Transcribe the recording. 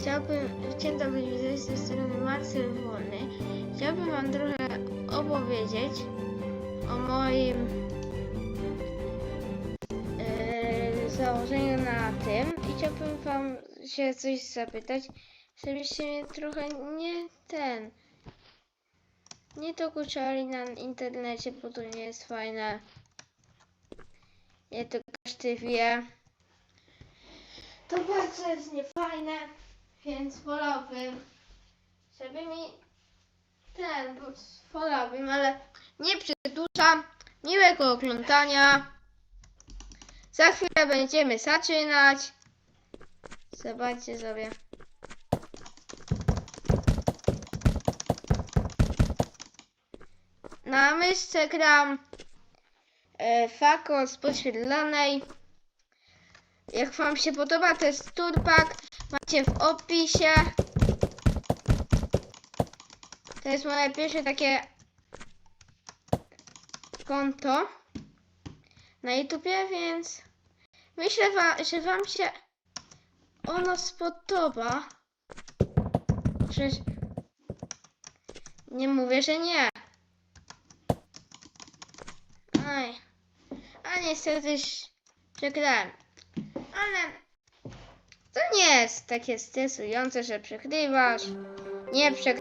Chciałbym, dzień dobry, widzę z tej strony Marcel Wolny. Chciałbym Wam trochę opowiedzieć o moim e, założeniu na tym i chciałbym Wam się coś zapytać, żebyście mnie trochę nie ten, nie dokuczali na internecie, bo to nie jest fajne. Nie to każdy wie. To bardzo jest niefajne, więc wolałbym, żeby mi ten, bo wolałbym, ale nie przedłużam. Miłego oglądania. Za chwilę będziemy zaczynać. Zobaczcie sobie. Na myszce gram e, Fako z podświetlonej. Jak Wam się podoba, to jest turpak. Macie w opisie. To jest moje pierwsze takie konto na YouTubie, więc myślę, że Wam się ono spodoba. Że... Nie mówię, że nie. Aj. A niestety przegrałem. Ale to nie jest takie stresujące, że przegrywasz. Nie przegrywasz.